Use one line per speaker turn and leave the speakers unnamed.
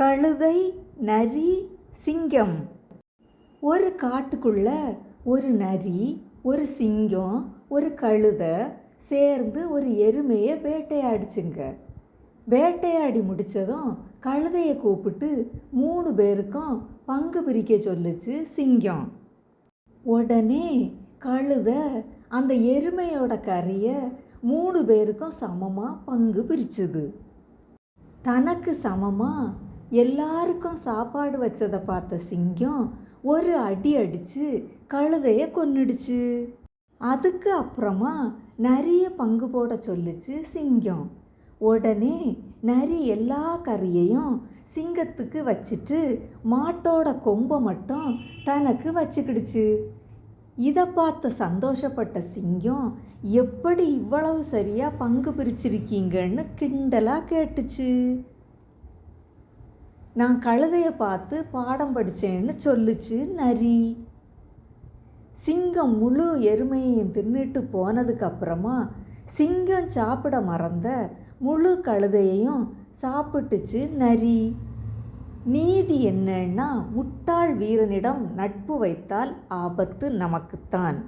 கழுதை நரி சிங்கம். ஒரு காட்டுக்குள்ள ஒரு நரி ஒரு சிங்கம் ஒரு கழுதை சேர்ந்து ஒரு எருமையை வேட்டையாடிச்சுங்க. வேட்டையாடி முடிச்சதும் கழுதையை கூப்பிட்டு மூணு பேருக்கும் பங்கு பிரிக்க சொல்லுச்சு சிங்கம். உடனே கழுதை அந்த எருமையோட கறியை மூணு பேருக்கும் சமமாக பங்கு பிரிச்சுது. தனக்கு சமமாக எல்லாருக்கும் சாப்பாடு வச்சதை பார்த்த சிங்கம் ஒரு அடி அடித்து கழுதையை கொன்னுடுச்சு. அதுக்கு அப்புறமா நிறைய பங்கு போட சொல்லுச்சு சிங்கம். உடனே நரி எல்லா கறியையும் சிங்கத்துக்கு வச்சுட்டு மாட்டோட கொம்பை மட்டும் தனக்கு வச்சுக்கிடுச்சு. இதை பார்த்து சந்தோஷப்பட்ட சிங்கம் எப்படி இவ்வளவு சரியாக பங்கு பிரிச்சிருக்கீங்கன்னு கிண்டலாக கேட்டுச்சு. நான் கழுதையை பார்த்து பாடம் படித்தேன்னு சொல்லுச்சு நரி. சிங்கம் முழு எருமையையும் தின்னுட்டு போனதுக்கப்புறமா சிங்கம் சாப்பிட மறந்த முழு கழுதையையும் சாப்பிட்டுச்சு நரி. நீதி என்னன்னா முட்டாள் வீரனிடம் நட்பு வைத்தால் ஆபத்து நமக்குத்தான்.